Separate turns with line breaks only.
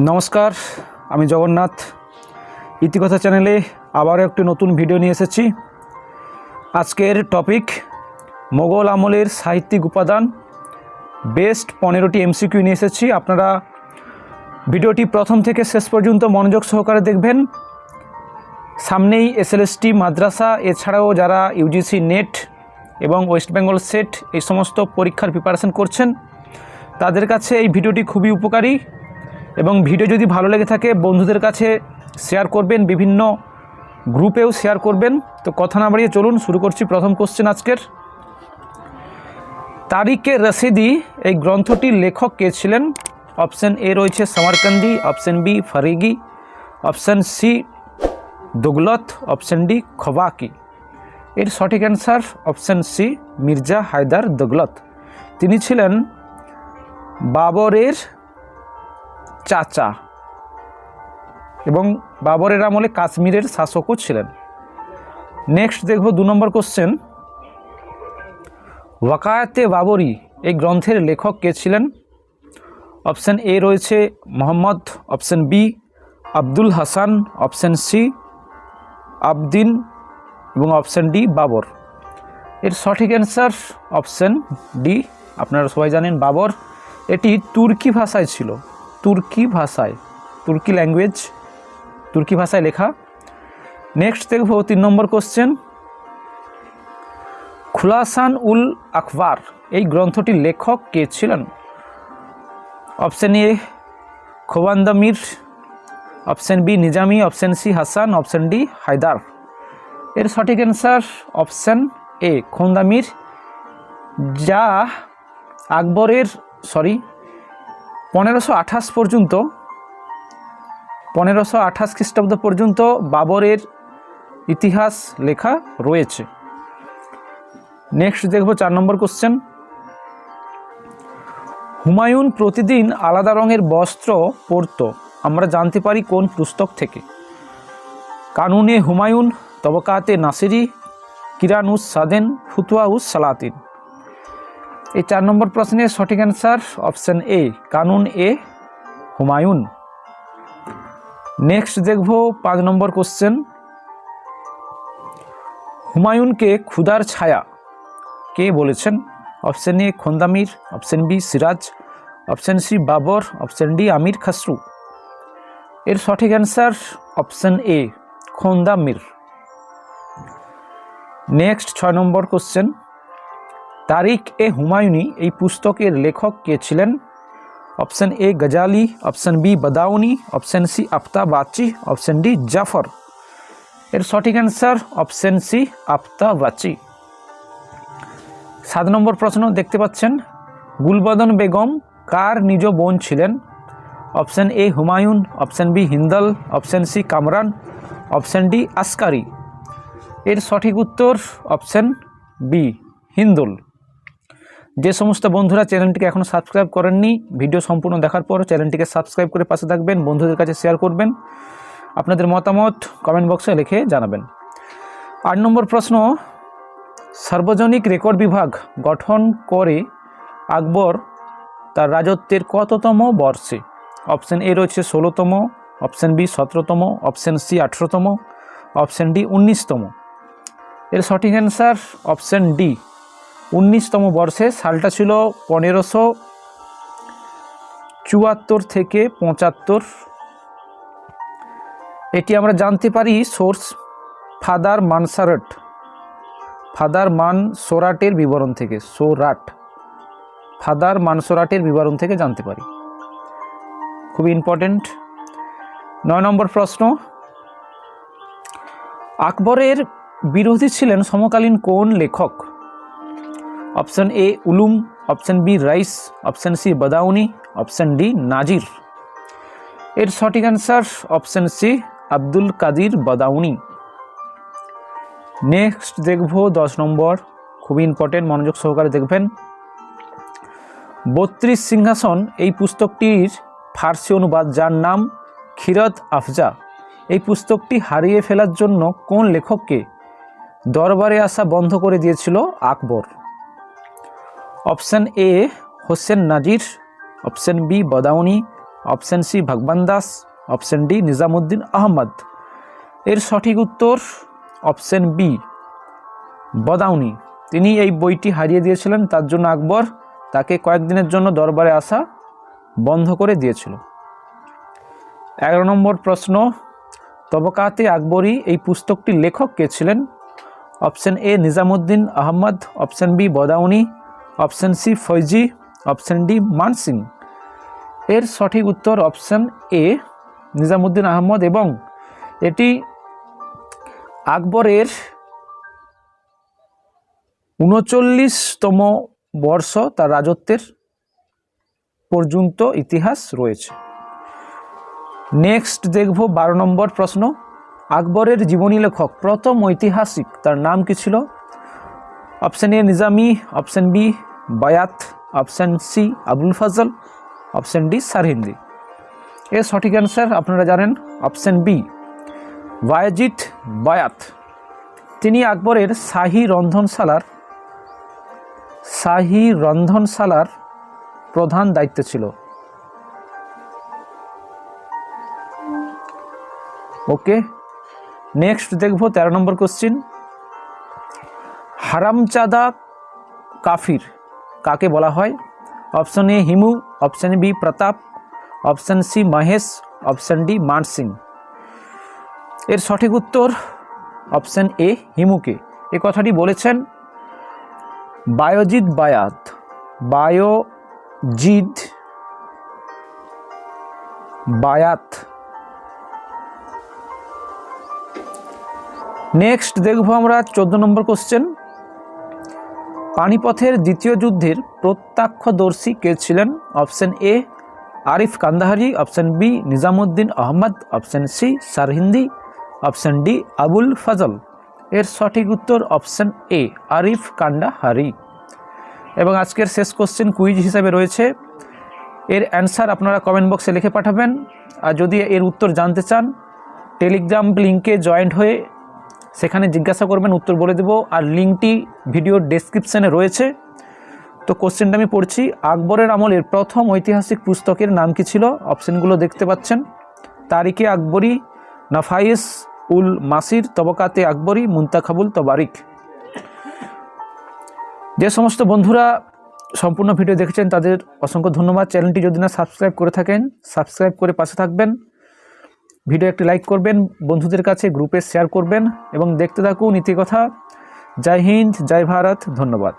নমস্কার, আমি জগন্নাথ। ইতিকথা চ্যানেলে আবারও একটি নতুন ভিডিও নিয়ে এসেছি। আজকের টপিক, মোগল আমলের সাহিত্যিক উপাদান, বেস্ট পনেরোটি এমসিকিউ নিয়ে এসেছি। আপনারা ভিডিওটি প্রথম থেকে শেষ পর্যন্ত মনোযোগ সহকারে দেখবেন। সামনেই এসএলএসটি, মাদ্রাসা, এছাড়াও যারা ইউজিসি নেট এবং ওয়েস্ট বেঙ্গল সেট এই সমস্ত পরীক্ষার প্রিপারেশন করছেন, তাদের কাছে এই ভিডিওটি খুবই উপকারী। এবং ভিডিও যদি ভালো লেগে থাকে, বন্ধুদের কাছে শেয়ার করবেন, বিভিন্ন গ্রুপেও শেয়ার করবেন। তো কথা না বাড়িয়ে চলুন, শুরু করছি প্রথম কোশ্চেন আজকের। তারিকে রশিদি, এই গ্রন্থটির লেখক কে ছিলেন? অপশন এ রয়েছে Samarkandi option B Farighi option C Dughlat option D Khabaki এর সঠিক answer option C Mirza Haidar Dughlat. তিনি ছিলেন বাবরের চাচা এবং বাবরের আমলে কাশ্মীরের শাসকও ছিলেন। নেক্সট দেখব দু নম্বর কোশ্চেন ওয়াকায়াতে বাবরি এই গ্রন্থের লেখক কে ছিলেন? অপশান এ রয়েছে Mohammad option B Abdul Hasan option C Abdin এবং অপশান ডি বাবর। এর সঠিক অ্যান্সার অপশান ডি আপনারা সবাই জানেন বাবর। এটি তুর্কি ভাষায় ছিল। তুর্কি ভাষায়, তুর্কি ল্যাঙ্গুয়েজ তুর্কি ভাষায় লেখা। নেক্সট দেখব তিন নম্বর কোশ্চেন খুলাসান উল আকবর এই গ্রন্থটির লেখক কে ছিলেন? Option A Khondamir option B Nizami. Option C Hasan. Option D Haidar. এর সঠিক অ্যান্সার অপশান এ খোন্দামির যা আকবরের সরি পনেরোশো আঠাশ পর্যন্ত, পনেরোশো আঠাশ খ্রিস্টাব্দ পর্যন্ত বাবরের ইতিহাস লেখা রয়েছে। নেক্সট দেখব চার নম্বর কোশ্চেন হুমায়ুন প্রতিদিন আলাদা রঙের বস্ত্র পরত, আমরা জানতে পারি কোন পুস্তক থেকে। কানুনে হুমায়ুন, তবকাতে নাসিরি, কিরানুস সাদেন ফুতুয়াউস সালাতিন। এই চার নম্বর প্রশ্নের সঠিক অ্যান্সার অপশান এ কানুন এ হুমায়ুন। নেক্সট দেখব পাঁচ নম্বর কোশ্চেন হুমায়ুনকে ক্ষুধার ছায়া কে বলেছেন? Option A Khondamir option B Siraj option C Babur option D Amir Khusrau. এর সঠিক answer option A Khondamir next ছয় নম্বর কোশ্চেন তারিক এ হুমায়ুনি এই পুস্তকের লেখক কে ছিলেন? Option A Ghazali, option B Badauni, option C Aftabchi, option D Zafar. এর সঠিক অ্যান্সার অপশন সি আফতাবাচি। সাত নম্বর প্রশ্ন দেখতে পাচ্ছেন, গুলবদন বেগম কার নিজ বোন ছিলেন? Option A Humayun, option B Hindal, option C Kamran, option D Askari. এর সঠিক উত্তর অপশন বি হিন্দুল। যে সমস্ত বন্ধুরা চ্যানেলটিকে এখনও সাবস্ক্রাইব করেননি, ভিডিও সম্পূর্ণ দেখার পর চ্যানেলটিকে সাবস্ক্রাইব করে পাশে থাকবেন, বন্ধুদের কাছে শেয়ার করবেন, আপনাদের মতামত কমেন্ট বক্সে লিখে জানাবেন। আট নম্বর প্রশ্ন, সার্বজনিক রেকর্ড বিভাগ গঠন করে আকবর তার রাজত্বের কততম বর্ষে? অপশান এ রয়েছে ষোলোতম অপশান বি সতেরোতম অপশান সি আঠেরোতম অপশান ডি উনিশতম। এর সঠিক অ্যান্সার অপশান ডি উনিশতম বর্ষে সালটা ছিল পনেরোশো চুয়াত্তর থেকে পঁচাত্তর। এটি আমরা জানতে পারি সোর্স ফাদার মানসারট। ফাদার মান সোরাটের বিবরণ থেকে, সোরাট। ফাদার মানসোরাটের বিবরণ থেকে জানতে পারি। খুবই ইম্পর্টেন্ট নয় নম্বর প্রশ্ন, আকবরের বিরোধী ছিলেন সমকালীন কোন লেখক? Option A Ulum option B Rais option C Badauni option D Nazir এর সঠিক answer option C Abdul Qadir Badauni next দেখব দশ নম্বর। খুবই ইম্পর্টেন্ট মনোযোগ সহকারে দেখবেন। বত্রিশ সিংহাসন, এই পুস্তকটির ফার্সি অনুবাদ, যার নাম খিরত আফজা। এই পুস্তকটি হারিয়ে ফেলার জন্য কোন লেখককে দরবারে আসা বন্ধ করে দিয়েছিল Akbar? Option A Hussain Nazir, option B Badauni, option C Bhagwan Das, option D Nizamuddin Ahmad. এর সঠিক উত্তর অপশন বি, বদাউনি। তিনি এই বইটি হারিয়ে দিয়েছিলেন, তার জন্য আকবর তাকে কয়েকদিনের জন্য দরবারে আসা বন্ধ করে দিয়েছিল। এগারো নম্বর প্রশ্ন, তবকাতে আকবরী এই পুস্তকটির লেখক কে ছিলেন? Option A Nizamuddin Ahmad, option B Badauni option C Faizi, option D Mansingh. এর সঠিক উত্তর অপশন এ, নিজামুদ্দিন আহমদ এবং এটি আকবরের উনচল্লিশতম বর্ষ তার রাজত্বের পর্যন্ত ইতিহাস রয়েছে। নেক্সট দেখব বারো নম্বর প্রশ্ন। আকবরের জীবনী লেখক, প্রথম ঐতিহাসিক, তার নাম কি ছিল? Option A, Nizami, option B Bayat option C Abul Fazl option D Sirhindi এর সঠিক অ্যান্সার আপনারা জানেন অপশন বি বায়াজিৎ বায়াত। তিনি আকবরের শাহী রন্ধনশালার শাহী রন্ধনশালার প্রধান দায়িত্ব ছিল। ওকে নেক্সট দেখব, তেরো নম্বর কোশ্চিন হারামচাদা কাফির। কাকে বলা হয়? Option A Hemu, option B Pratap, option C Mahesh, option D Man Singh এর সঠিক উত্তর অপশন এ হিমুকে। এ কথাটি বলেছেন বায়োজিৎ বায়াত। বায়োজিৎ বায়াত। নেক্সট দেখব আমরা চোদ্দ নম্বর কোশ্চেন পানিপথের দ্বিতীয় যুদ্ধের প্রত্যক্ষদর্শী কে ছিলেন? Option A, Arif Qandahari. Option B, Nizamuddin Ahmad. Option C Sirhindi option D, Abul Fazl. এর সঠিক উত্তর অপশন এ, আরিফ কান্দাহারি। এবং আজকের শেষ কোশ্চেন কুইজ হিসাবে রয়েছে। এর অ্যান্সার আপনারা কমেন্ট বক্সে লিখে পাঠাবেন। আর যদি এর উত্তর জানতে চান টেলিগ্রাম লিঙ্কে জয়েন্ট হয়ে সেখানে জিজ্ঞাসা করবেন, উত্তর বলে দেব। আর লিঙ্কটি ভিডিওর ডেসক্রিপশানে রয়েছে। তো কোশ্চেনটা আমি পড়ছি, আকবরের আমলের প্রথম ঐতিহাসিক পুস্তকের নাম কি ছিল? অপশানগুলো দেখতে পাচ্ছেন। তারিকে আকবরী নাফাইস উল মাসির তবকাতে আকবরী, মুন্তাখাবুল তবারিক। যে সমস্ত বন্ধুরা সম্পূর্ণ ভিডিও দেখেছেন, তাদের অসংখ্য ধন্যবাদ। চ্যানেলটি যদি না সাবস্ক্রাইব করে থাকেন, সাবস্ক্রাইব করে পাশে থাকবেন। ভিডিও একটি লাইক করবেন, বন্ধুদের কাছে গ্রুপে শেয়ার করবেন এবং দেখতে থাকুন নীতিকথা জয় হিন্দ, জয় ভারত, ধন্যবাদ।